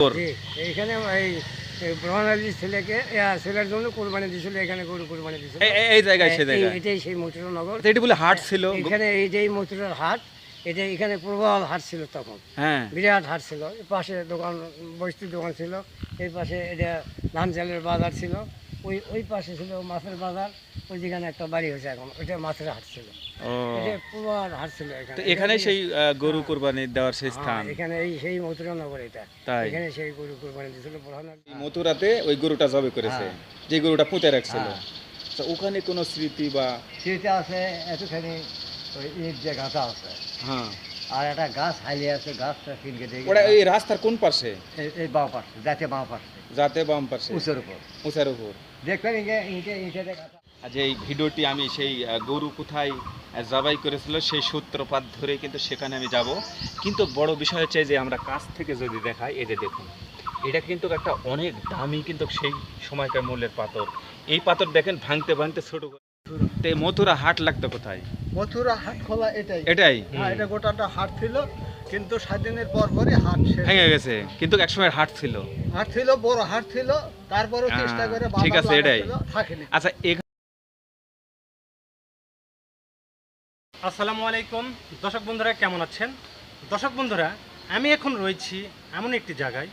জি, এইখানে এই এই আলীর ছেলেকে ছেলের জন্য কোরবানি দিয়েছিল এখানে গরু কোরবানি দিয়েছিল। এই- এই- এই জায়গায় সে জায়গায়। এটাই সেই মথুরা এটি বলে হাট ছিল? এখানে এই যে মথুরার হাট এটা এখানে প্রবল হাট ছিল তখন। হ্যাঁ। বিরাট হাট ছিল। পাশে দোকান বস্তির দোকান ছিল। এই পাশে এটা ধান চালের বাজার ছিল। ওই ওই পাশে ছিল মাছের বাজার ওই যেখানে একটা বাড়ি হয়েছে এখন ওইটা মাছের হাট ছিল। ও। হাট ছিল এখানে। এখানে সেই গরু কোরবানি দেওয়ার সেই স্থান। হ্যাঁ, এখানে এই সেই মথুরা নগর এটা। এখানে সেই গরু কোরবানি দিয়েছিল মথুরাতে ওই গরুটা জবে করেছে যে গরুটা পুঁতে রাখছিল। হ্যাঁ। ওখানে কোনো স্মৃতি বা সেটা আছে এতখানি ওই ইট যে গাঁথা আছে। হ্যাঁ। আর একটা গাছ হাইলে আছে গাছটা কিনকে দেখে ওটা এই রাস্তার কোন পাশে? এই বাঁ পাশে যাতে বাঁ পাশে। যাতে বাম পাশে। উঁচুর উপর। উঁচার উপর। দেখবেন আজ এই ভিডিওটি আমি সেই গরু কোথায় জবাই করেছিল সেই সূত্রপাত ধরে কিন্তু সেখানে আমি যাব। কিন্তু বড় বিষয় হচ্ছে যে আমরা কাছ থেকে যদি দেখাই এই যে দেখুন এটা কিন্তু একটা অনেক দামি কিন্তু সেই সময়কার মূল্যের পাথর। এই পাথর দেখেন ভাঙতে ভাঙতে ছোট মথুরা হাট লাগতো কোথায়? মথুরা হাট খোলা এটাই। এটাই? হ্যাঁ এটা গোটাটা হাট ছিল। কিন্তু সাত দিনের পর পরই হাট। ভেঙে গেছে। কিন্তু একসময় হাট ছিল। হাট ছিল বড় হাট ছিল তারপরে হ্যাঁ, চেষ্টা করে ঠিক আছে, এটাই। আচ্ছা আসসালামু আলাইকুম। দর্শক বন্ধুরা কেমন আছেন? দর্শক বন্ধুরা আমি এখন রয়েছি এমন একটি জায়গায়।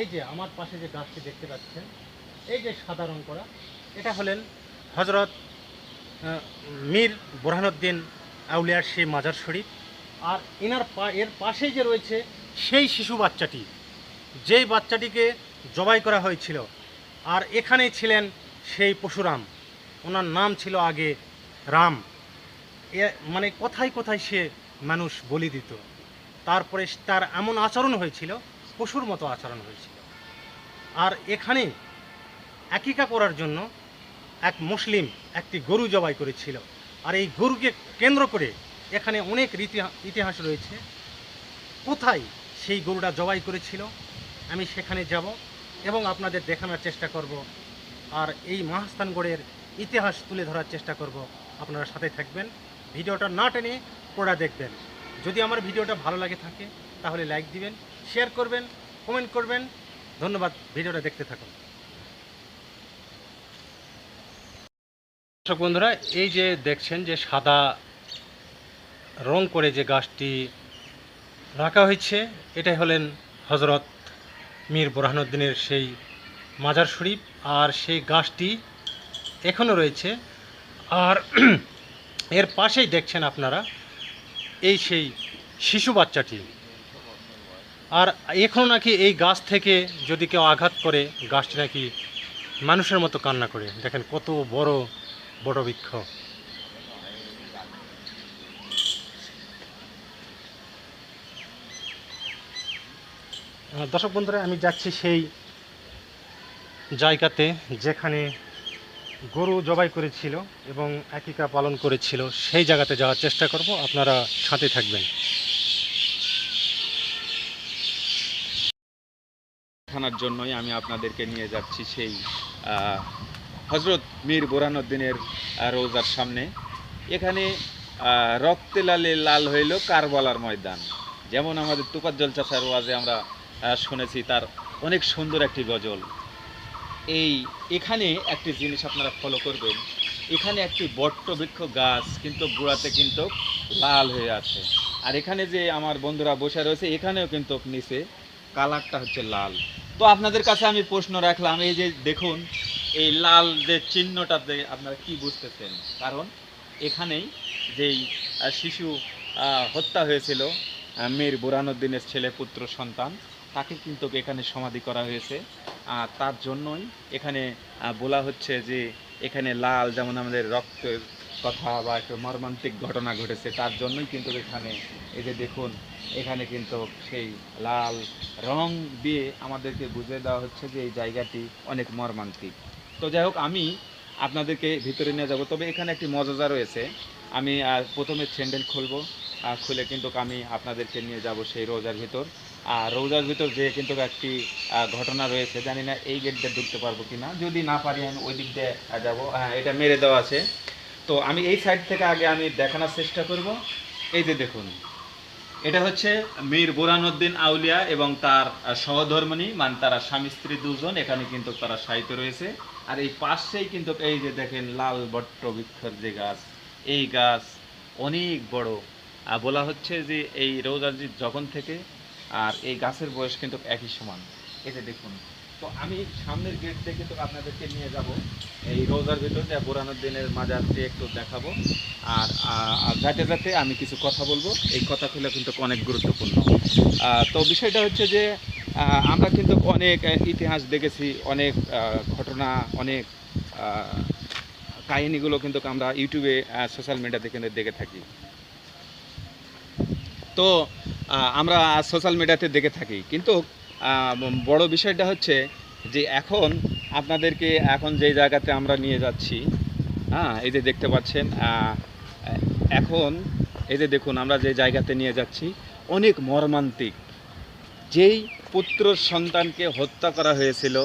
এই যে আমার পাশে যে গাছটি দেখতে পাচ্ছেন এই যে সাদা রং করা এটা হলেন হজরত মীর বোরহানুদ্দিন আউলিয়ার সেই মাজার শরীফ। আর এনার পা, এর পাশেই যে রয়েছে সেই শিশু বাচ্চাটি, যেই বাচ্চাটিকে জবাই করা হয়েছিল। আর এখানেই ছিলেন সেই পশুরাম। ওনার নাম ছিল আগে রাম। এ মানে কোথায় কোথায় সে মানুষ বলি দিত। তারপরে তার এমন আচরণ হয়েছিল, পশুর মতো আচরণ হয়েছিল। আর এখানে একিকা করার জন্য এক মুসলিম একটি গরু জবাই করেছিল। আর এই গরুকে কেন্দ্র করে এখানে অনেক রীতি ইতিহাস রয়েছে। কোথায় সেই গরুটা জবাই করেছিল, আমি সেখানে যাব এবং আপনাদের দেখানোর চেষ্টা করব। আর এই মহাস্থানগড়ের ইতিহাস তুলে ধরার চেষ্টা করব। আপনারা সাথে থাকবেন। ভিডিওটা না টেনে পড়া দেখবেন। যদি আমার ভিডিওটা ভালো লাগে থাকে, তাহলে লাইক দিবেন, শেয়ার করবেন, কমেন্ট করবেন। ধন্যবাদ। ভিডিওটা দেখতে থাকুন। দর্শক বন্ধুরা, এই যে দেখছেন যে সাদা রং করে যে গাছটি রাখা হয়েছে, এটাই হলেন হজরত মীর বোরহানুদ্দিনের সেই মাজার শরীফ, আর সেই গাছটি এখনও রয়েছে। আর এর পাশেই দেখছেন আপনারা এই সেই শিশু বাচ্চাটি। আর এখনও নাকি এই গাছ থেকে যদি কেউ আঘাত করে, গাছটি নাকি মানুষের মতো কান্না করে। দেখেন কত বড় বড় বৃক্ষ। দর্শক বন্ধুরা, আমি যাচ্ছি সেই জায়গাতে যেখানে গরু জবাই করেছিল এবং একিকা পালন করেছিল। সেই জায়গাতে যাওয়ার চেষ্টা করব। আপনারা সাথে থাকবেন। দেখানোর জন্যই আমি আপনাদেরকে নিয়ে যাচ্ছি সেই হজরত মীর বোরানুদ্দিনের রোজার সামনে। এখানে রক্তে লালে লাল হইল কারবালার ময়দান। যেমন আমাদের তুকাজ্জল চাষার ওয়াজে আমরা শুনেছি তার অনেক সুন্দর একটি গজল। এই এখানে একটি জিনিস আপনারা ফলো করবেন। এখানে একটি বট্ট বৃক্ষ গাছ, কিন্তু গোড়াতে কিন্তু লাল হয়ে আছে। আর এখানে যে আমার বন্ধুরা বসে রয়েছে, এখানেও কিন্তু নিচে কালারটা হচ্ছে লাল। তো আপনাদের কাছে আমি প্রশ্ন রাখলাম, এই যে দেখুন, এই লাল যে চিহ্নটাতে আপনারা কি বুঝতেছেন? কারণ এখানেই যেই শিশু হত্যা হয়েছিল মীর বুরানুদ্দিনের ছেলে পুত্র সন্তান তাকে কিন্তু এখানে সমাধি করা হয়েছে। আর তার জন্যই এখানে বলা হচ্ছে যে এখানে লাল, যেমন আমাদের রক্তের কথা বা একটা মর্মান্তিক ঘটনা ঘটেছে, তার জন্যই কিন্তু এখানে, এই যে দেখুন, এখানে কিন্তু সেই লাল রং দিয়ে আমাদেরকে বুঝিয়ে দেওয়া হচ্ছে যে এই জায়গাটি অনেক মর্মান্তিক। তো যাই হোক, আমি আপনাদেরকে ভিতরে নিয়ে যাব। তবে এখানে একটি মজাজা রয়েছে। আমি প্রথমে স্যান্ডেল খুলবো। খুলে কিন্তু আমি আপনাদেরকে নিয়ে যাব সেই রোজার ভিতর। আর রোজার ভিতর যে কিন্তু একটি ঘটনা রয়েছে, জানি না এই গেট দিয়ে ঢুকতে পারব কিনা। যদি না পারি, আমি ওই দিক দিয়ে যাব। হ্যাঁ এটা মেরে দেওয়া আছে। তো আমি এই সাইড থেকে আগে আমি দেখানোর চেষ্টা করব। এই যে দেখুন, এটা হচ্ছে মীর বুরানুদ্দিন আউলিয়া এবং তার সহধর্মিণী মানে তারা স্বামী স্ত্রী দুজন। এখানে কিন্তু তারা সাহিত্য রয়েছে। আর এই পাশেই কিন্তু এই যে দেখেন, লাল বট্ট বৃক্ষর যে গাছ, এই গাছ অনেক বড়। বলা হচ্ছে যে এই রৌজাজি যখন থেকে আর এই গাছের বয়স কিন্তু একই সমান। যে দেখুন, তো আমি সামনের গেট দিয়ে কিন্তু আপনাদেরকে নিয়ে যাব। এই রোজার ভিতর যে বুরানুদ্দিনের মাজারটি একটু দেখাবো। আর যাতে যাতে আমি কিছু কথা বলব, এই কথাগুলো কিন্তু অনেক গুরুত্বপূর্ণ। তো বিষয়টা হচ্ছে যে আমরা কিন্তু অনেক ইতিহাস দেখেছি, অনেক ঘটনা, অনেক কাহিনীগুলো কিন্তু আমরা ইউটিউবে সোশ্যাল মিডিয়াতে কিন্তু দেখে থাকি। তো আমরা সোশ্যাল মিডিয়াতে দেখে থাকি। কিন্তু বড় বিষয়টা হচ্ছে যে এখন আপনাদেরকে এখন যে জায়গাতে আমরা নিয়ে যাচ্ছি হ্যাঁ এই যে দেখতে পাচ্ছেন এখন এই যে দেখুন আমরা যে জায়গাতে নিয়ে যাচ্ছি, অনেক মর্মান্তিক। যেই পুত্র সন্তানকে হত্যা করা হয়েছিল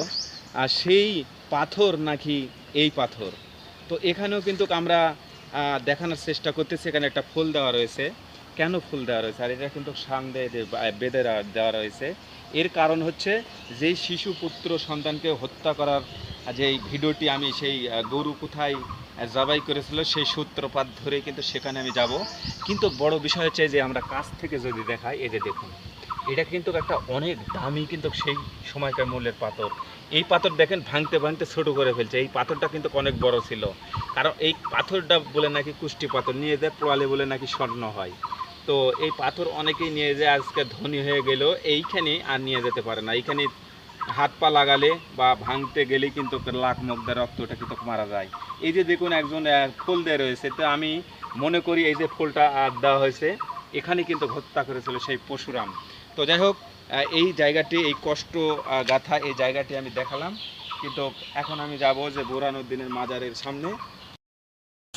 আর সেই পাথর নাকি এই পাথর? তো এখানেও কিন্তু আমরা দেখানোর চেষ্টা করতেছি, এখানে একটা ফুল দেওয়া রয়েছে। কেন ফুল দেওয়া রয়েছে? আর এটা কিন্তু সাং সামনে বেঁধে দেওয়া- রয়েছে। এর কারণ হচ্ছে যেই শিশু পুত্র সন্তানকে হত্যা করার যে ভিডিওটি আমি সেই গরু কোথায় জবাই করেছিল সেই সূত্রপাত ধরে কিন্তু সেখানে আমি যাব। কিন্তু বড় বিষয় হচ্ছে যে, আমরা কাছ থেকে যদি দেখাই, এই যে দেখুন, এটা কিন্তু একটা অনেক দামি কিন্তু সেই সময়কার মূল্যের পাথর। এই পাথর দেখেন, ভাঙতে ভাঙতে ছোটো করে ফেলছে। এই পাথরটা কিন্তু অনেক বড় ছিল। কারণ এই পাথরটা বলে নাকি কুষ্টি পাথর, নিয়ে যায় পোয়ালে বলে নাকি স্বর্ণ হয়। তো এই পাথর অনেকেই নিয়ে যায়, আজকে ধনী হয়ে গেলেও এইখানে আর নিয়ে যেতে পারে না। এইখানে হাত পা লাগালে বা ভাঙতে গেলে কিন্তু লাখ মুখ রক্তটা কিন্তু মারা যায়। এই যে দেখুন, একজন ফুল দেওয়া রয়েছে, তো আমি মনে করি এই যে ফুলটা আর দেওয়া হয়েছে, এখানে কিন্তু হত্যা করেছিল সেই পশুরাম। তো যাই হোক এই জায়গাটি, এই কষ্ট গাথা, এই জায়গাটি আমি দেখালাম। কিন্তু এখন আমি যাব যে বোরানুদ্দিনের মাজারের সামনে।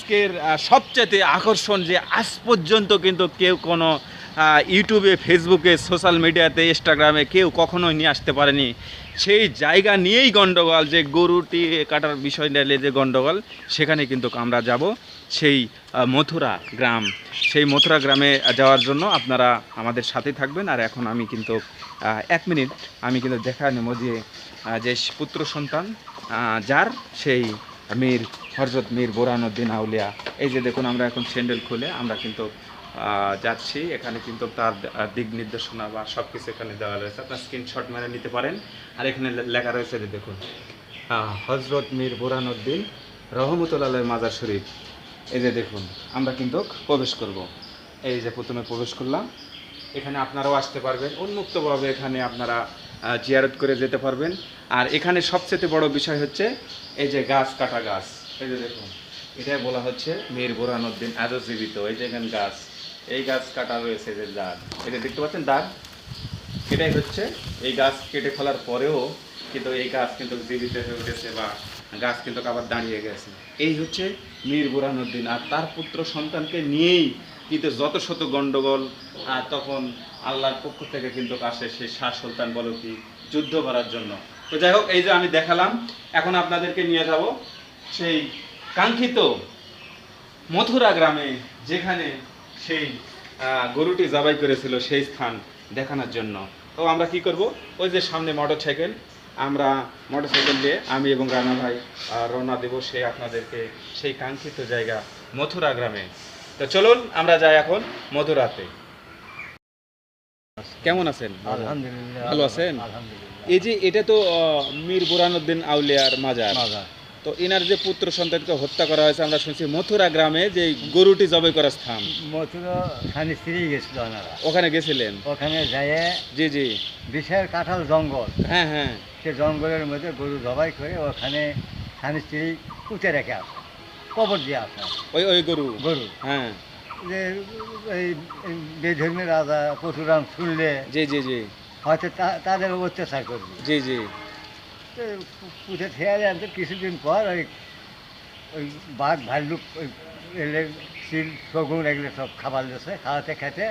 আজকের সবচেয়ে আকর্ষণ যে আজ পর্যন্ত কিন্তু কেউ কোনো ইউটিউবে, ফেসবুকে, সোশ্যাল মিডিয়াতে, ইনস্টাগ্রামে কেউ কখনোই নিয়ে আসতে পারেনি। সেই জায়গা নিয়েই গণ্ডগোল যে গরুটি কাটার বিষয় নিয়ে যে গণ্ডগোল সেখানে কিন্তু আমরা যাব। সেই মথুরা গ্রাম, সেই মথুরা গ্রামে যাওয়ার জন্য আপনারা আমাদের সাথে থাকবেন। আর এখন আমি কিন্তু এক মিনিট, আমি কিন্তু দেখা নেব যে যে পুত্র সন্তান যার সেই মীর হরজত মীর বোরানুদ্দিন আউলিয়া। এই যে দেখুন, আমরা এখন স্যান্ডেল খুলে আমরা কিন্তু যাচ্ছি। এখানে কিন্তু তার দিক নির্দেশনা বা সব কিছু এখানে দেওয়া রয়েছে। আপনার স্ক্রিনশট মেরে নিতে পারেন। আর এখানে লেখা রয়েছে যে দেখুন হজরত মীর বোরানুদ্দিন রহমতুল্লাহ মাজার শরীফ। এই যে দেখুন, আমরা কিন্তু প্রবেশ করব। এই যে প্রথমে প্রবেশ করলাম। এখানে আপনারাও আসতে পারবেন। উন্মুক্তভাবে এখানে আপনারা জিয়ারত করে যেতে পারবেন। আর এখানে সবচেয়ে বড় বিষয় হচ্ছে এই যে গাছ, কাটা গাছ, এই যে দেখুন, এটাই বলা হচ্ছে মীর বোরানুদ্দিন আজও জীবিত এই যে এখানে গাছ, এই গাছ কাটা রয়েছে যে দাগ এটা দেখতে পাচ্ছেন দাগ? এটাই হচ্ছে এই গাছ কেটে ফেলার পরেও কিন্তু এই গাছ কিন্তু জীবিত হয়ে উঠেছে বা গাছ কিন্তু আবার দাঁড়িয়ে গেছে। এই হচ্ছে মীর বুরানুদ্দিন আর তার পুত্র সন্তানকে নিয়েই কিন্তু যত শত গণ্ডগোল তখন আল্লাহর পক্ষ থেকে কিন্তু আসে সেই শাহ সুলতান বলো কি, যুদ্ধ করার জন্য। তো যাই হোক এই যে আমি দেখালাম এখন আপনাদেরকে নিয়ে যাব সেই কাঙ্ক্ষিত মথুরা গ্রামে যেখানে সেই গরুটি জবাই করেছিল সেই স্থান দেখানোর জন্য। তো আমরা কি করব? ওই যে সামনে মোটর সাইকেল আমরা মোটর সাইকেল দিয়ে আমি এবং রানা ভাই রওনা দেব সেই আপনাদেরকে সেই কাঙ্ক্ষিত জায়গা মথুরা গ্রামে। তো চলুন আমরা যাই এখন মথুরাতে। কেমন আছেন? আলহামদুলিল্লাহ ভালো আছেন? এই যে এটা তো মীর বুরানুদ্দিন আউলিয়ার মাজার। তো এনার যে পুত্র সন্তানকে হত্যা করা হয়েছে আমরা শুনছি মথুরা গ্রামে যে গরুটি জবাই করার স্থান। মথুরা স্বামী স্ত্রী গেছিল ওনারা। ওখানে গেছিলেন? ওখানে যেয়ে জি জি। বিশাল কাঁঠাল জঙ্গল। হ্যাঁ হ্যাঁ। সে জঙ্গলের মধ্যে গরু জবাই করে ওখানে স্বামী স্ত্রী পুঁতে রেখে আসে কবর দিয়ে আসে। ওই ওই গরু? গরু। হ্যাঁ। যে এই এই বেধর্মী রাজা পশুরাম শুনলে জি জি জি। হয়তো তাদের অত্যাচার করবে। জি জি। তো পুঁতে খেয়ালে আনতে কিছুদিন পর ওই ওই বাঘ ভাল্লুক ওই এলে শিল শগুন এগুলো সব খাবার দিয়েছে খাওয়াতে খেতে।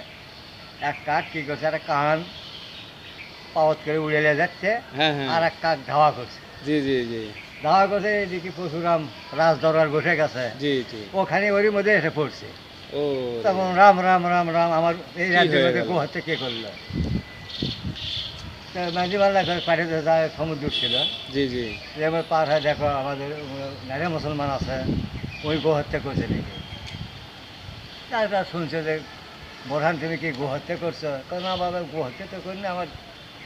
এক কাক কী করছে একটা কান পাওয়াত করে উড়ে যাচ্ছে হ্যাঁ হ্যাঁ। আর এক কাক ধাওয়া করছে। জি জি জি। ধাওয়া করছে এদিকে পশুরাম রাজ দরবার বসে গেছে। জি জি। ওখানে ওরই মধ্যে এসে পড়ছে। ও তখন রাম রাম রাম রাম আমার এই রাজ্যের মধ্যে? গোহাতে কে করল? তো মাঝিবাল্লা পাঠিয়ে যায় সমুদ্র ছিল। জি জি। আমার পার হয় দেখো আমাদের নারী মুসলমান আছে ওই গোহত্যা করছে নাকি? তারপর শুনছে যে বোরহান তুমি কি গোহত্যা করছ? কেন না বাবা গোহত্যা তো করি না আমার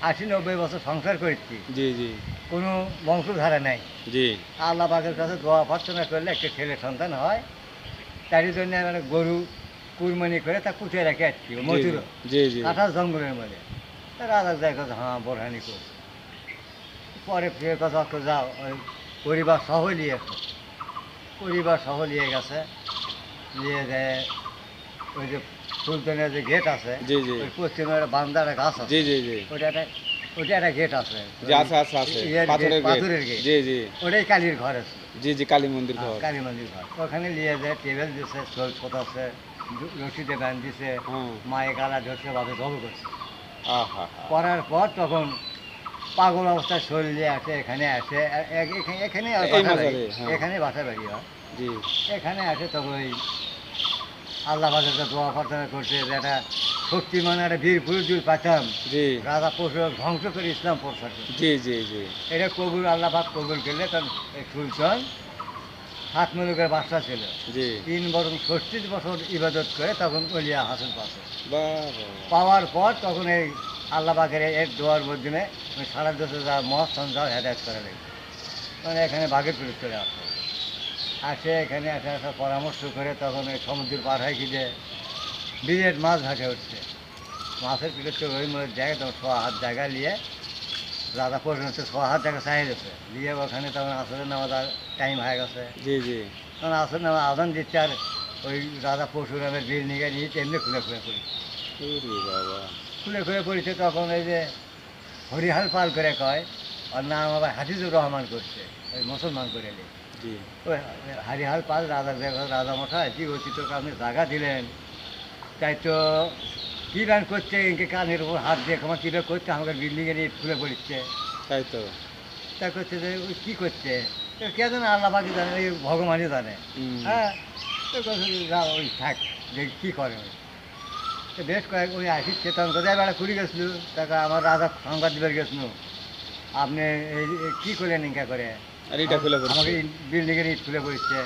আশি নব্বই বছর সংসার করেছি। জি জি। কোনো বংশধারা নাই। জি। আল্লাহ পাকের কাছে দোয়া প্রার্থনা করলে একটা ছেলে সন্তান হয় তারই জন্য আমরা গরু কুরবানি করে তা কুটে রেখে আসছি মজুর জি জি। আঠাশ জঙ্গলের মধ্যে। রাজা যায় কথা হ্যাঁ বোরহানি করছে পরে ফিরে কথা যাও ওই পরিবার সহ নিয়ে পরিবার সহ নিয়ে গেছে। নিয়ে যায় ওই যে সুলতানের যে গেট আছে। ওই পশ্চিমে একটা বান্দা গাছ আছে। ওটা একটা ওটা একটা গেট আছে। আছে আছে আছে। পাথরের গেট গেট জি জি। ওটাই কালীর ঘর আছে। জি জি কালী মন্দির ঘর। কালী মন্দির ঘর। ওখানে নিয়ে যায় টেবিল দিছে চোল আছে রশিদে ব্যান দিছে হ্যাঁ। মায়ে গালা ধরছে ভাবে জব করছে। করার পর তখন পাগল অবস্থায় শরীর আসে এখানে আসে এখানে বাসা বাড়ি। হ্যাঁ। এখানে বাসা বাড়ি হয়। জি। এখানে আসে তখন ওই আল্লাহ বাজারটা দোয়া প্রার্থনা করছে যে একটা শক্তিমান একটা বীর পুরুষ পাতাম জি। রাজা পশু ধ্বংস করে ইসলাম প্রসার জি জি জি। এটা কবুল আল্লাহ পাক কবুল করলে তখন সুলতান সাত মুলুকের বাদশা ছিল। জি। তিন বরং ষষ্টিশ বছর ইবাদত করে তখন অলিয়া হাসন পাশে। পাওয়ার পর তখন এই আল্লাহ পাকের এর দোয়ার মাধ্যমে সারা দেশে যা মদ সঞ্চার হেদায়ত করে লাগে মানে এখানে বাঘের প্রয়োগ করে আসে আসে এখানে আসে আসা পরামর্শ করে তখন ওই সমুদ্র পার হয় কি যে বিরাট মাছ ঘাটে উঠছে। মাছের পিঠে ওই মধ্যে জায়গা তখন ছ হাত জায়গা নিয়ে রাজা পর্যন্ত ছ হাত জায়গা চাই গেছে দিয়ে ওখানে তখন আসলে নামাজ টাইম হয়ে গেছে। জি জি। তখন আসলে নামাজ আদান দিচ্ছে আর ওই রাজা পরশুরামের বিল নিয়ে নিয়ে এমনি খুলে খুলে পড়ি বাবা। খুলে খুলে পড়েছে তখন ওই যে হরিহাল পাল করে কয় আর নাম আবার হাফিজুর রহমান করছে ওই মুসলমান করে জি। ওই হরিহাল পাল রাজা রাজা মশাই কি তোকে আপনি জায়গা দিলেন। তাই তো কী গান করছে ইনকে কানের উপর হাত দিয়ে আমার কী করছে আমাকে বিল্ডিংয়ে নিয়ে খুলে পড়ছে তাই তো। তা করছে যে ওই কী করছে? কে জানে আল্লাহ পাকি জানে ওই ভগবানই জানে। হ্যাঁ তো ওই থাক যে কী করে ওই। বেশ কয়েক ওই আসিস চেতন কোথায় বেড়া কুড়ি গেছিল তাকে আমার রাজা সংবাদ দিবার গেছিল। আপনি কী করলেন ইনকা করে। আমাকে বিল্ডিংয়ের ইট খুলে পড়ছে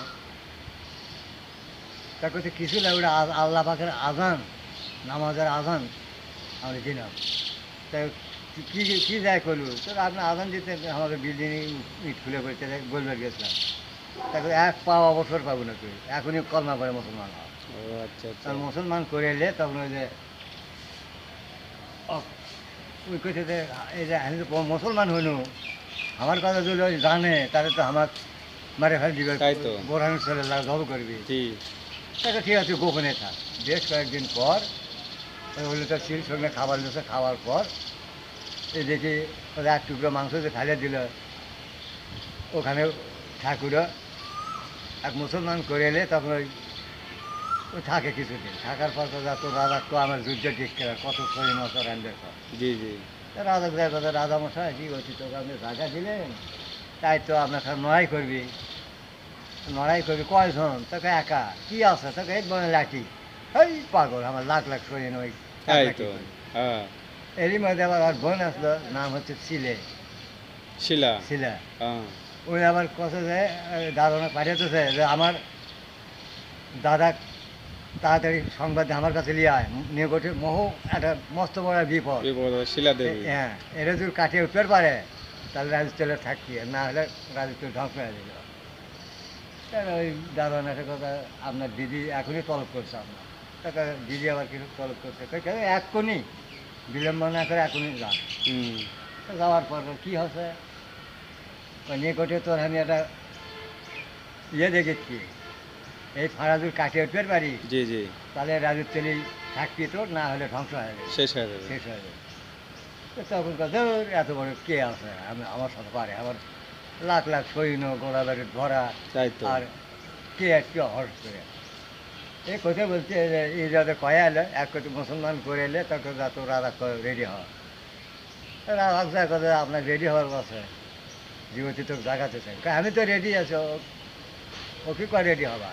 তা করছে কিছু না ওটা আল্লাহ পাকের আজান। নামাজের আজান আমি দিলাম। তা কি কি যায় করলু? তো আপনি আজান দিতে আমাকে বিল্ডিং ইট খুলে পড়ছে বলবার গেছিলাম। তাকে এক পাও অবসর পাবো না তুই এখনই কলমা করে মুসলমান হওয়া ও আচ্ছা আচ্ছা। আর মুসলমান করে এলে তখন ওই যে ওই কইছে যে এই যে আমি মুসলমান হইনু। আমার কথা যদি জানে তাহলে তো আমার মারে ফেলে দিবে। তাই বোরহান ছেলে জব করবি তাকে ঠিক আছে গোপনে থাক। বেশ কয়েকদিন পর ওই হলো তার শিল সঙ্গে খাবার দিয়েছে খাওয়ার পর এই দেখি ওদের এক টুকরো মাংস যে ফেলে দিল। ওখানে ঠাকুরও এক মুসলমান করে এলে তখন ওই ও থাকে কিছুদিন। থাকার পর তো তো রাজা তো আমার যুদ্ধ ঠিক করে কত শরীর মতো রান্ধে জি জি। রাজা যায় কথা রাজা মশাই কী করছি তোকে আপনি জায়গা দিলেন? তাই তো আপনার সাথে লড়াই করবি। লড়াই করবি কয়জন? তোকে একা। কি আছে? তোকে এক বনে লাঠি। এই পাগল আমার লাখ লাখ শরীর ওই তাই তো হ্যাঁ। এরই মধ্যে আবার আর বোন আসলো নাম হচ্ছে সিলে শিলা? শিলা। হ্যাঁ। ওই আবার যে দাদা পাঠিয়েছে যে আমার দাদা তাড়াতাড়ি সংবাদ আমার কাছে নিয়ে আয়। নিয়ে গোটে মোহ একটা মস্ত বড় বিপদ। শিলা দেবী। হ্যাঁ এটা যদি কাটিয়ে উঠতে পারে তাহলে রাজস্থলে থাকি আর না হলে রাজস্থ ধ্বংস হয়ে দিল ওই একটা কথা আপনার দিদি এখনই তলব করছে আপনার। তাকে দিদি আবার কিছু তলব করছে? কেন এক্ষুনি? বিলম্ব না করে এখনই যান যাওয়ার পর কী হচ্ছে? নিকটে তোর আমি একটা ইয়ে দেখেছি। এই ফাঁড়াদুর কাটিয়ে উঠতে পারি জি জি। তাহলে রাজস্থলী থাকবি তোর না হলে ধ্বংস হয়ে যাবে। শেষ হয়ে যাবে। শেষ হয়ে যাবে। তখন কথা এত বড় কে আছে? আমি আমার সাথে পারে আমার লাখ লাখ সৈন্য তাই তো। আর কে আর কে হর্ষ করে? এই কথা বলছে এই যাতে কয়ে এলে এক কোটি মুসলমান করে এলে তখন যা তো রাজা রেডি হওয়া রাজা যা কথা আপনার রেডি হওয়ার কথা জীবতী তো জাগাতে চাই আমি তো রেডি আছি ও- কি করে রেডি হবা?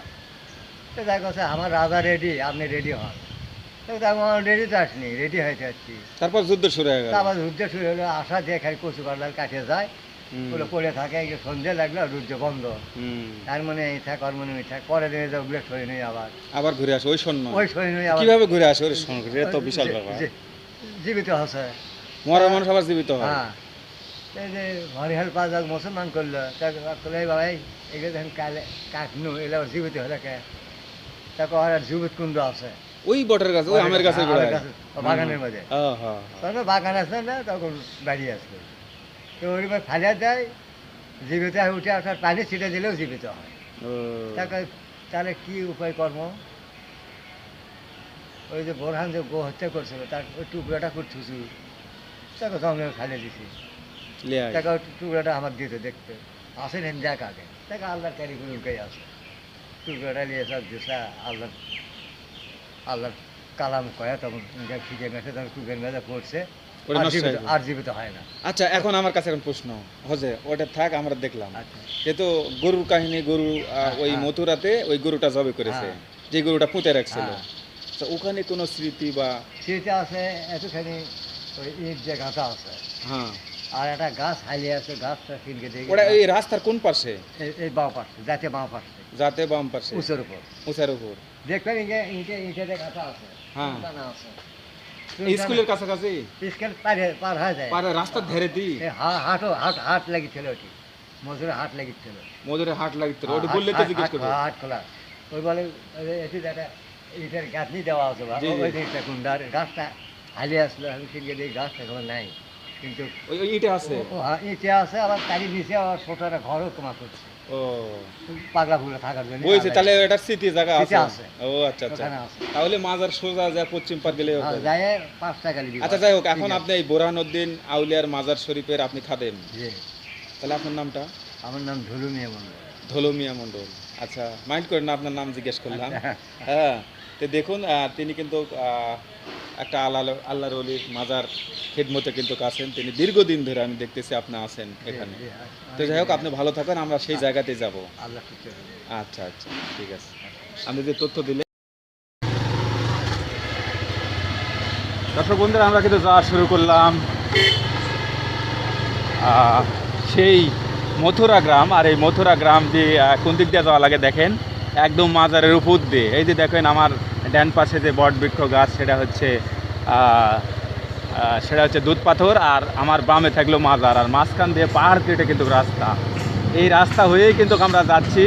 তো দেখা গেছে আমার রাজা রেডি আপনি রেডি হন। আমার রেডি তো আসনি রেডি হয়ে যাচ্ছি তারপর যুদ্ধ শুরু হয়ে গেল। তারপর যুদ্ধ শুরু হলো আসা দিয়ে খালি কচু কাটলাল কাটে যায় ওগুলো পড়ে থাকে এই সন্ধে লাগল যুদ্ধ বন্ধ। তার মানে এই থাক ওর মনে থাক পরে দিনে ওগুলো নেই আবার। আবার ঘুরে আসে ওই সৈন্য ওই আবার। কীভাবে ঘুরে আসে? ওই সৈন্য তো বিশাল ব্যাপার। জীবিত আছে মরা মানুষ আবার জীবিত হয়। হ্যাঁ। এই যে হরিহাল পাঁচ মুসলমান করল তাকে এই এগুলো কালে কাটনু এগুলো আবার জীবিত হলে কে তাকে আর জীবিত কুণ্ড আছে। ওই বটের গাছ ওই আমের গাছের বাগানের মধ্যে। বাগান আছে না তখন বাড়ি আসবে তো ফালিয়া দেয় জীবিত হয়ে উঠে আসার পানি ছিটে দিলেও জীবিত হয়। তাকে তাহলে কি উপায় কর্ম? ওই যে বোরহান যে গো হত্যা করছিল তার ওই টুকরাটা তাকে জঙ্গলে খালিয়ে দিছি। তাকে ওই টুকরাটা আমার দিতে দেখতে। আসেন হেন দেখ আগে। তাকে আল্লাহর ক্যারি করে উঠে আসে। টুকরাটা নিয়ে সব দিশা আল্লাহ আল্লাহর কালাম কয়া তখন শিখে গেছে তখন টুকের মেঝে পড়ছে। আর জীবিত- হয়ে হয় না। আচ্ছা এখন আমার কাছে এখন প্রশ্ন। হজে ওটা থাক আমরা দেখলাম। আচ্ছা। যেহেতু গরুর কাহিনী গরু ওই হ্যাঁ। মথুরাতে ওই গরুটা জবে করেছে হ্যাঁ। যে গরুটা পুঁতে রাখছিল। হ্যাঁ। তো ওখানে কোনো স্মৃতি বা সেটা আছে এতখানি ওই ইট যে গাঁথা আছে। হ্যাঁ। আর একটা গাছ হালিয়ে আছে গাছটা কিনকে দেখে ওটা এই রাস্তার কোন পাশে? এই- এই বাঁ পাশে যাতে বাঁ পাশে। যাতে বাম পাশে। উঁচুর উপর। উঁচার উপর। দেখবেন ইটে ইটে গাঁথা আছে হ্যাঁ। আছে। স্কুলের কাছাকাছি? স্কুল পারে পার হয়ে যায়। পারে রাস্তার ধারে দি হাটও হাট হাট লাগিছিল ওটি মজুরে হাট লাগিছিল মধুরে হাট লাগতো ওটা বললে তো জিজ্ঞেস করবে। হাট খোলা। ওই বলে এটি একটা ইটের গাঁথনি দেওয়া আছে। ওই দিকটা কুন্ডার গাছটা হালিয়ে আসলো। আমি কিনকে দেখি গাছটা এখন নাই। কিন্তু ওই ইটে আছে। ও হ্যাঁ, ইটে আছে আবার তারই নিচে আবার ছোট একটা ঘরও তোমার করছে। ও। পাগলা ফুলে থাকার জন্য বলছে তাহলে এটার স্মৃতি জায়গা আছে? আছে। ও আচ্ছা আচ্ছা। তাহলে মাজার সোজা যা পশ্চিম পার গেলে যায় পাঁচ টাকা আচ্ছা যাই হোক এখন আপনি এই বোরহানুদ্দিন আউলিয়ার মাজার শরীফের আপনি জি। তাহলে আপনার নামটা? আমার নাম ধুলু মিয়া মণ্ডল। আচ্ছা মাইন্ড করেন না আপনার নাম জিজ্ঞেস করলাম। আচ্ছা। হ্যাঁ তো দেখুন তিনি কিন্তু একটা আল্লাহ আল্লাহর অলির মাজার খেদমতে কিন্তু আছেন। তিনি দীর্ঘদিন ধরে আমি দেখতেছি আপনি আছেন এখানে। তো যাই হোক আপনি ভালো থাকেন আমরা সেই জায়গাতে যাব। আল্লাহ আচ্ছা আচ্ছা ঠিক আছে। আপনি যে তথ্য দিলে দর্শক বন্ধুরা আমরা কিন্তু যাওয়া শুরু করলাম। আহ, সেই মথুরা গ্রাম আর এই মথুরা গ্রাম দিয়ে আহ, কোন দিক দিয়ে যাওয়া লাগে দেখেন। একদম মাজারের উপর দিয়ে। এই যে দেখেন আমার ড্যান পাশে যে বট বৃক্ষ গাছ, সেটা হচ্ছে সেটা হচ্ছে দুধ পাথর আর আমার বামে থাকল মাজার। আর মাঝখান দিয়ে পাহাড় কেটে কিন্তু রাস্তা। এই রাস্তা হয়েই কিন্তু আমরা যাচ্ছি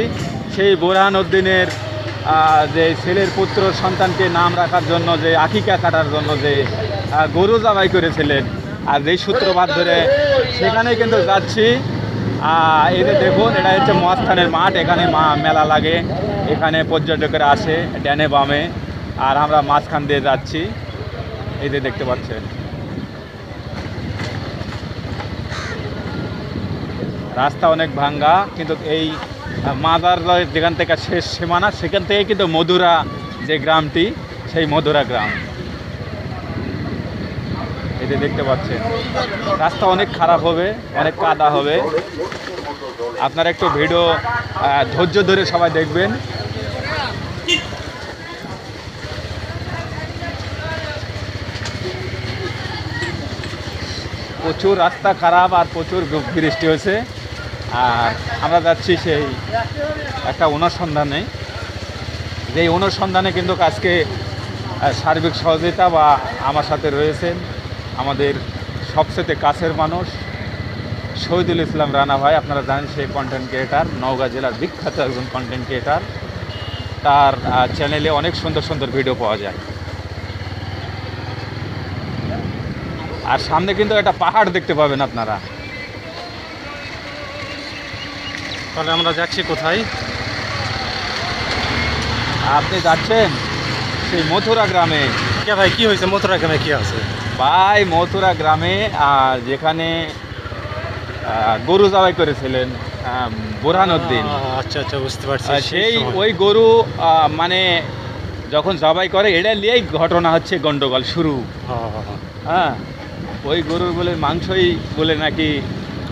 সেই বোরহান উদ্দিনের যে ছেলের পুত্র সন্তানকে নাম রাখার জন্য, যে আকিকা কাটার জন্য যে গরু জবাই করেছিলেন। আর যেই সূত্রপাত ধরে সেখানে কিন্তু যাচ্ছি। এই দেখুন, এটা হচ্ছে মহাস্থানের মাঠ, এখানে মা, মেলা লাগে। এখানে পর্যটকেরা আসে ড্যানে বামে, আর আমরা মাঝখান দিয়ে যাচ্ছি। এই যে দেখতে পাচ্ছেন। রাস্তা অনেক ভাঙ্গা, কিন্তু এই মাজার যেখান থেকে শেষ সীমানা, সেখান থেকে কিন্তু মধুরা যে গ্রামটি, সেই মধুরা গ্রাম। যে দেখতে পাচ্ছেন। রাস্তা অনেক খারাপ হবে, অনেক কাদা হবে। আপনারা একটু ভিডিও ধৈর্য ধরে সবাই দেখবেন। প্রচুর রাস্তা খারাপ আর প্রচুর বৃষ্টি হয়েছে। আর আমরা যাচ্ছি সেই একটা অনুসন্ধানে। যেই অনুসন্ধানে কিন্তু আজকে সার্বিক সহযোগিতা বা আমার সাথে রয়েছেন আমাদের সবচেয়ে কাছের মানুষ। শহীদুল ইসলাম রানা ভাই আপনারা জানেন সেই কন্টেন্ট ক্রিয়েটার নওগাঁ জেলার বিখ্যাত একজন কন্টেন্ট ক্রিয়েটার তার চ্যানেলে অনেক সুন্দর সুন্দর ভিডিও পাওয়া যায়। আর সামনে কিন্তু একটা পাহাড় দেখতে পাবেন আপনারা। তাহলে আমরা যাচ্ছি কোথায়? আপনি যাচ্ছেন সেই মথুরা গ্রামে। কে ভাই কি হয়েছে? মথুরা গ্রামে কি আছে? ভাই মথুরা গ্রামে যেখানে গরু জবাই করেছিলেন বোরহানুদ্দিন। আচ্ছা আচ্ছা বুঝতে পারছি। সেই ওই গরু মানে যখন জবাই করে এটা নিয়েই ঘটনা হচ্ছে গন্ডগোল শুরু। হ্যাঁ, হ্যাঁ, হ্যাঁ। হ্যাঁ ওই গরুর বলে মাংসই বলে নাকি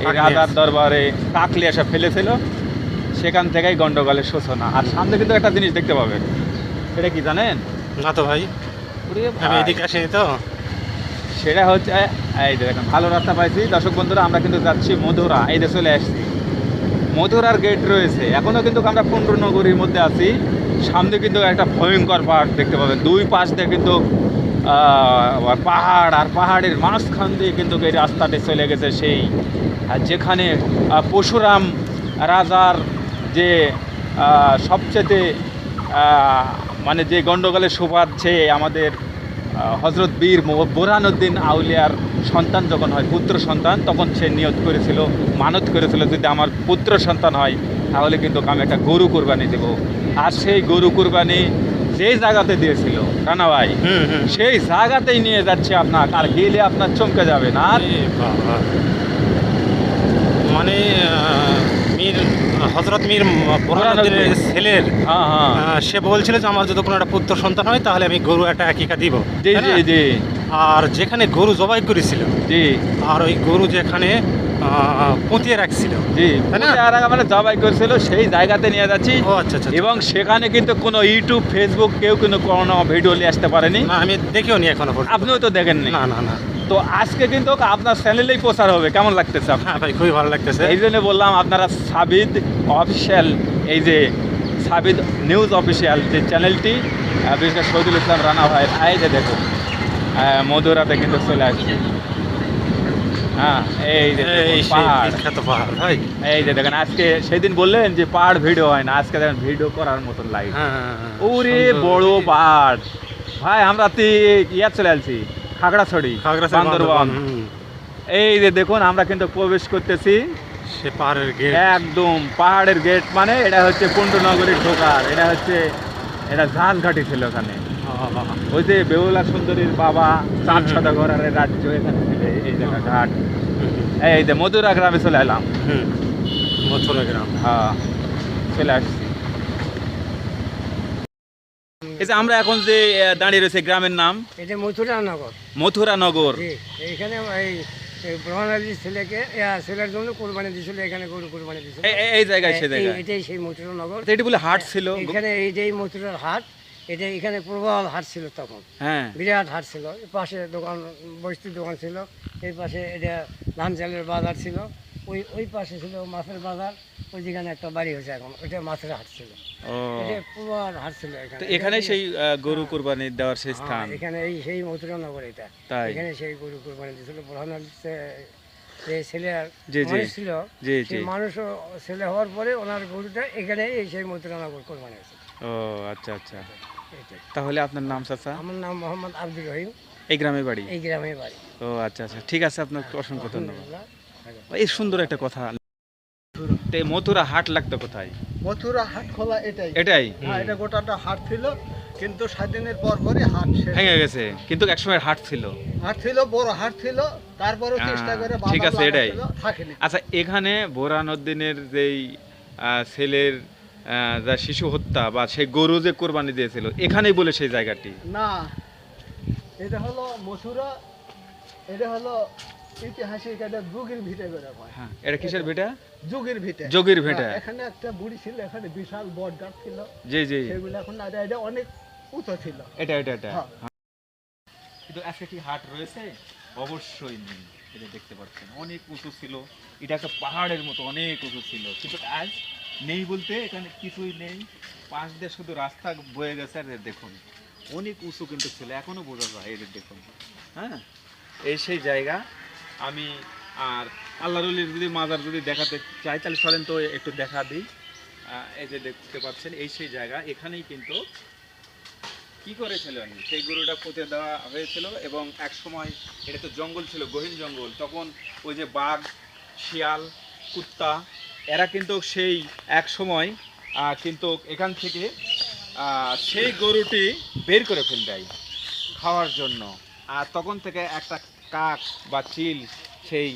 এই রাজার দরবারে কাকলি এসে ফেলেছিল সেখান থেকেই গন্ডগোলের সূচনা। আর সামনে কিন্তু একটা জিনিস দেখতে পাবেন। এটা কি জানেন? না তো ভাই, এদিকে আসিনি তো। সেটা হচ্ছে এই যে দেখেন ভালো রাস্তা পাইছি। দর্শক বন্ধুরা আমরা কিন্তু যাচ্ছি মধুরা এই যে চলে আসছি। মধুরার গেট রয়েছে। এখনও কিন্তু আমরা পুণ্ডনগরীর মধ্যে আছি। সামনে কিন্তু একটা ভয়ঙ্কর পাহাড় দেখতে পাবেন। দুই পাশ দিয়ে কিন্তু পাহাড় আর পাহাড়ের মাঝখান দিয়ে কিন্তু এই রাস্তাটি চলে গেছে সেই যেখানে আহ, পরশুরাম রাজার যে সবচেয়ে মানে যে গণ্ডগোলের সুবাদ সে আমাদের হজরত বীর বোরহানুদ্দিন আউলিয়ার সন্তান যখন হয় পুত্র সন্তান তখন সে নিয়ত করেছিল মানত করেছিল যদি আমার পুত্র সন্তান হয় তাহলে কিন্তু আমি একটা গরু কোরবানি দেব। আর সেই গরু কোরবানি যেই জায়গাতে দিয়েছিল রানা ভাই হুম হুম। সেই জায়গাতেই নিয়ে যাচ্ছে আপনার আর গেলে আপনার চমকে যাবে না মানে মীর হজরত মীর বোরহানুদ্দিনের ছেলের হ্যাঁ হ্যাঁ। সে বলছিল যে আমার যদি কোনো একটা পুত্র সন্তান হয় তাহলে আমি গরু একটা একিকা দিব। আর যেখানে গরু জবাই করেছিল আর ওই গরু যেখানে পুঁতিয়ে রাখছিল। জি? মানে জবাই করেছিল সেই জায়গাতে নিয়ে যাচ্ছি। ও আচ্ছা আচ্ছা এবং সেখানে কিন্তু কোনো ইউটিউব ফেসবুক কেউ কিন্তু কোনো ভিডিও নিয়ে আসতে পারেনি। আমি দেখিও নি এখনও আপনিও তো দেখেননি না। না না তো আজকে কিন্তু আপনার চ্যানেলেই প্রচার হবে কেমন লাগতেছে হ্যাঁ ভাই খুবই ভালো লাগতেছে। এই জন্য বললাম আপনারা সাবিদ অফিসিয়াল এই যে সাবিদ নিউজ অফিসিয়াল যে চ্যানেলটি বিশেষ করে শহীদুল ইসলাম রানা ভাই এই যে দেখুন মধুরাতে কিন্তু চলে আসছে হ্যাঁ এই যে দেখুন, এই পাহাড়। বিখ্যাত পাহাড় ভাই। এই যে দেখেন আজকে সেদিন বললেন যে পাহাড় ভিডিও হয় না আজকে দেখেন ভিডিও করার মতন হ্যাঁ হ্যাঁ, হ্যাঁ। ওরে বড় পাহাড়। ভাই আমরা তি ইয়া চলে আসছি খাগড়াছড়ি খাগড়াছড়ি বান্দরবান। বান্দরবান, এই যে দেখুন আমরা কিন্তু প্রবেশ করতেছি। সে পাহাড়ের গেট একদম পাহাড়ের গেট মানে এটা হচ্ছে পুণ্ডনগরীর ঢোকার এটা হচ্ছে এটা ঝাঁসঘাটি ছিল ওখানে। ওই যে বেহুলা সুন্দরীর বাবা চাঁদ হুম। সদাগরের রাজ্য এখানে। এই জায়গা ঘাট। এই যে মধুরা গ্রামে চলে এলাম। মথুরা গ্রাম। হ্যাঁ চলে আসছি। এই যে আমরা এখন যে দাঁড়িয়ে রয়েছে গ্রামের নাম? এটা মথুরা নগর। মথুরা নগর। জি এইখানে এই ছেলেকে ছেলের জন্য কোরবানি দিয়েছিল এখানে গরু কোরবানি দিয়েছিল। এই- এই- এই জায়গায় সে এই- জায়গায় এটাই সেই মথুরা নগর। এটি বলে হাট ছিল? এখানে এইটাই মথুরার হাট এটা এখানে প্রবল হাট ছিল তখন। হ্যাঁ। বিরাট হাট ছিল। পাশে দোকান বস্তির দোকান ছিল। এই পাশে এটা ধান চালের বাজার ছিল। ওই ওই পাশে ছিল মাছের বাজার। ওই যেখানে একটা বাড়ি হয়েছে এখন। ওইটা মাছের হাট ছিল। এটা প্রবল হাট ছিল এখানে। এখানে সেই গরু কুরবানি দেওয়ার সেই হ্যাঁ, স্থান। এখানে এই সেই মথুরা নগর এটা এখানে সেই গরু কোরবানি দিয়েছিল। প্রধান যে ছেলে। মানুষ ছিল। সেই হওয়ার পরে ওনার গরুটা এখানে এই সেই মথুরা নগর কোরবানি হয়েছে। ও আচ্ছা আচ্ছা। তাহলে আপনার নাম চাচা? আমার নাম মোহাম্মদ আব্দুল রহিম। এই গ্রামে বাড়ি? এই গ্রামে বাড়ি। ও আচ্ছা আচ্ছা। ঠিক আছে আপনাকে অসংখ্য ধন্যবাদ। এই সুন্দর একটা কথা। মথুরা হাট লাগতো কোথায়? মথুরা হাট খোলা এটাই। এটাই? হ্যাঁ এটা গোটাটা হাট ছিল কিন্তু স্বাধীনের পর পরই হাট ভেঙে গেছে কিন্তু একসময় হাট ছিল। হাট ছিল বড় হাট ছিল তারপরেও হ্যাঁ, চেষ্টা করে ঠিক আছে, এটাই। আচ্ছা এখানে বোরানুদ্দিনের যেই ছেলের যা শিশু হত্যা বা সেই গরু যে কোরবানি দিয়েছিল এখানেই বলে সেই জায়গাটি। না এটা হলো মথুরা এটা হলো ঐতিহাসিক একটা যুগের ভিটে কয় হ্যাঁ এটা কিসের বেটা যুগের ভিটে। যোগীর ভেটা। হ্যাঁ, এখানে একটা বুড়ি ছিল এখানে বিশাল বট গাছ ছিল। জি জি। সেগুলো এখন না এটা অনেক উঁচু ছিল। এটা এটা এটা। হ্যাঁ। কিন্তু আজকে কি হাট রয়েছে? অবশ্যই নেই এটা দেখতে পাচ্ছেন। অনেক উঁচু ছিল। এটা একটা পাহাড়ের মতো অনেক উঁচু ছিল। কিন্তু আজ নেই বলতে, এখানে কিছুই নেই। পাশ দিয়ে শুধু রাস্তা বয়ে গেছে, আর দেখুন, অনেক উঁচু কিন্তু ছিল, এখনও বোঝা যায় এদের দেখুন হ্যাঁ? এই সেই জায়গা। আমি আর আল্লাহরুলির যদি মাজার যদি দেখাতে চাই, তাহলে চলেন তো একটু দেখা দিই। এই যে দেখতে পাচ্ছেন, এই সেই জায়গা। এখানেই কিন্তু কি করেছিলেন সেই গরুটা পুঁতে দেওয়া হয়েছিল এবং এক সময় এটা তো জঙ্গল ছিল, গহীন জঙ্গল, তখন ওই যে বাঘ, শিয়াল, কুত্তা এরা কিন্তু সেই এক সময় কিন্তু এখান থেকে সেই গরুটি বের করে ফেল দেয় খাওয়ার জন্য। আর তখন থেকে একটা কাক বা চিল সেই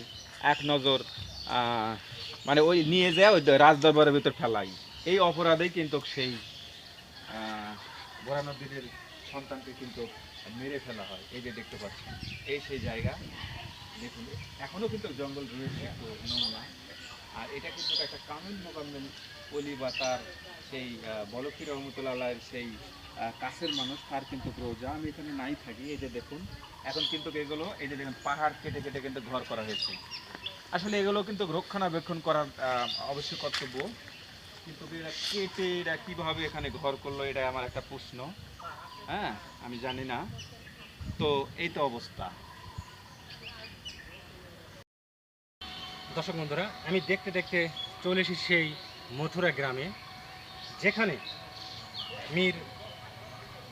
এক নজর মানে ওই নিয়ে যায়, ওই রাজদরবারের ভিতর ফেলাই এই অপরাধেই কিন্তু সেই বোরানদ্দিনের সন্তানকে কিন্তু মেরে ফেলা হয়। এই যে দেখতে পাচ্ছেন, এই সেই জায়গা, দেখুন। এখনও কিন্তু জঙ্গল রয়েছে একটু নমুনা। আর এটা কিন্তু একটা কামিল মোকাম্মেল অলি বা তার সেই বলফি রহমতুল্লাহ সেই কাছের মানুষ, তার কিন্তু রোজা আমি এখানে নাই থাকি। এই যে দেখুন, এখন কিন্তু এগুলো, এই যে দেখুন, পাহাড় কেটে কেটে কিন্তু ঘর করা হয়েছে। আসলে এগুলো কিন্তু রক্ষণাবেক্ষণ করার অবশ্যই কর্তব্য। কিন্তু এরা কেটে এরা কীভাবে এখানে ঘর করল এটা আমার একটা প্রশ্ন। হ্যাঁ আমি জানি না। তো এই তো অবস্থা। দর্শক বন্ধুরা, আমি দেখতে দেখতে চলে এসেছি সেই মথুরা গ্রামে, যেখানে মীর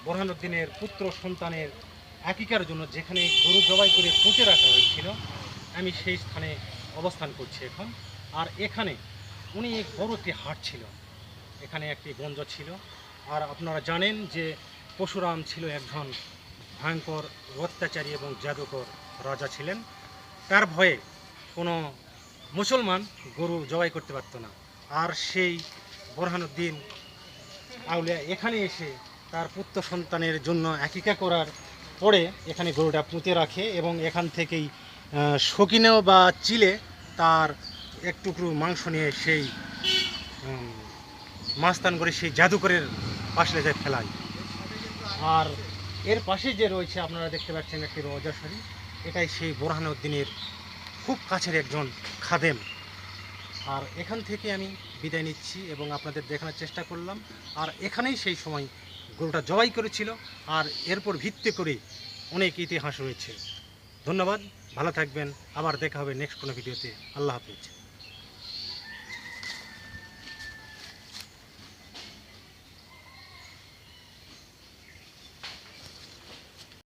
বোরহানুদ্দিনের পুত্র সন্তানের একিকার জন্য যেখানে গরু জবাই করে পুঁতে রাখা হয়েছিল, আমি সেই স্থানে অবস্থান করছি এখন। আর এখানে উনি বড় একটি হাট ছিল, এখানে একটি গঞ্জ ছিল। আর আপনারা জানেন যে পশুরাম ছিল একজন ভয়ঙ্কর অত্যাচারী এবং জাদুকর রাজা ছিলেন। তার ভয়ে কোনো মুসলমান গরু জবাই করতে পারত না। আর সেই বোরহানুদ্দিন আউলিয়া এখানে এসে তার পুত্র সন্তানের জন্য একিকা করার পরে এখানে গরুটা পুঁতে রাখে এবং এখান থেকেই শকিনেও বা চিলে তার এক টুকরো মাংস নিয়ে সেই মাস্তান করে সেই জাদুকরের পাশে যায় ফেলায়। আর এর পাশে যে রয়েছে, আপনারা দেখতে পাচ্ছেন একটি রোজা শরীফ। এটাই সেই বোরহানুদ্দিনের খুব কাছের একজন খাদেম। আর এখান থেকে আমি বিদায় নিচ্ছি এবং আপনাদের দেখানোর চেষ্টা করলাম। আর এখানেই সেই সময় গরুটা জবাই করেছিল আর এরপর ভিত্তি করে অনেক ইতিহাস রয়েছে। ধন্যবাদ, ভালো থাকবেন। আবার দেখা হবে নেক্সট কোনো ভিডিওতে। আল্লাহ হাফিজ।